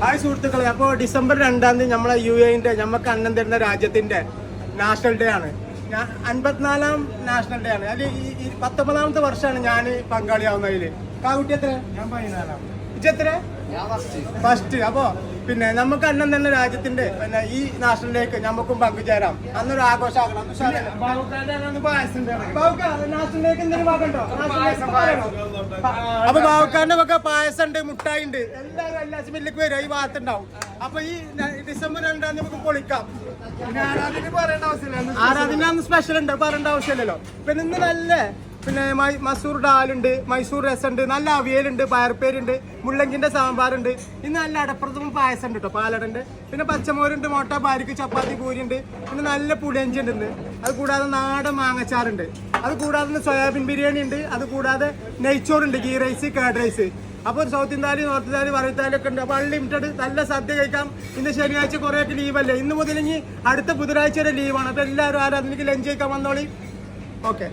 Hi സുഹൃത്തുക്കളെ അപ്പോൾ December രണ്ടാം തീയതി നമ്മളെ യു എന്റെ നമുക്ക് അന്നം തരുന്ന രാജ്യത്തിന്റെ നാഷണൽ ഡേ ആണ്. ഞാൻ അൻപത്തിനാലാം നാഷണൽ ഡേ ആണ്. അതിൽ ഈ പത്തൊമ്പതാമത്തെ വർഷമാണ് ഞാൻ പങ്കാളിയാവുന്നതിൽ. കാവുട്ടി എത്ര? ഞാൻ പതിനാലാം. എത്ര? ഫസ്റ്റ് അപ്പോ പിന്നെ നമുക്ക് അന്നം തന്നെ രാജ്യത്തിന്റെ പിന്നെ ഈ നാഷണൽ ഡേക്ക് നമുക്കും പങ്കുചേരാം. അന്നൊരു ആഘോഷമാക്കണം നാഷണൽ ഡേക്ക് എന്തെങ്കിലും? അപ്പൊ ബാവക്കാരന്റെ ഒക്കെ പായസം ഉണ്ട് മുട്ടായി ഉണ്ട് എല്ലാവരും എല്ലാ മില്ലിക്ക് വരും. ഈ ഭാഗത്തുണ്ടാവും. അപ്പൊ ഈ ഡിസംബർ രണ്ടാം തീയതി നമുക്ക് പൊളിക്കാം. ആരാധന സ്പെഷ്യൽ ഉണ്ട്. പറയേണ്ട ആവശ്യമില്ലല്ലോ. പിന്നെ ഇന്ന് നല്ല പിന്നെ മസൂർ ഡാലുണ്ട് മൈസൂർ രസമുണ്ട് നല്ല അവിയലുണ്ട് പയർപ്പേരുണ്ട് മുള്ളങ്കിന്റെ സാമ്പാറുണ്ട്. ഇന്ന് നല്ല അടപ്പുറത്തും പായസം ഉണ്ട് കേട്ടോ പാലടണ്ട്. പിന്നെ പച്ചമോരുണ്ട് മുട്ട പാലിക്ക് ചപ്പാത്തി പൂരിയുണ്ട്. പിന്നെ നല്ല പുളിയഞ്ചി ഉണ്ട് ഇന്ന്. അത് കൂടാതെ നാടൻ മാങ്ങച്ചാറുണ്ട്. അത് കൂടാതെ സോയാബീൻ ബിരിയാണി ഉണ്ട് അത് കൂടാതെ നെയ്ച്ചോറുണ്ട് ഗീ റൈസ് കേഡ് റൈസ്. അപ്പോൾ സൗത്ത് ഇന്ത്യാലി നോർത്ത് ഇന്ത്യാലി വറവിത്താലി ഒക്കെ ഉണ്ട്. അപ്പോൾ അൺലിമിറ്റഡ് നല്ല സദ്യ കഴിക്കാം. ഇന്ന് ശനിയാഴ്ച കുറേയൊക്കെ ലീവല്ലേ ഇന്ന് മുതൽ ഇനി അടുത്ത ബുധനാഴ്ച വരെ ലീവാണ് അപ്പോൾ എല്ലാവരും ആരാധനയ്ക്ക് ലഞ്ച് കഴിക്കാൻ വന്നോളി. ഓക്കെ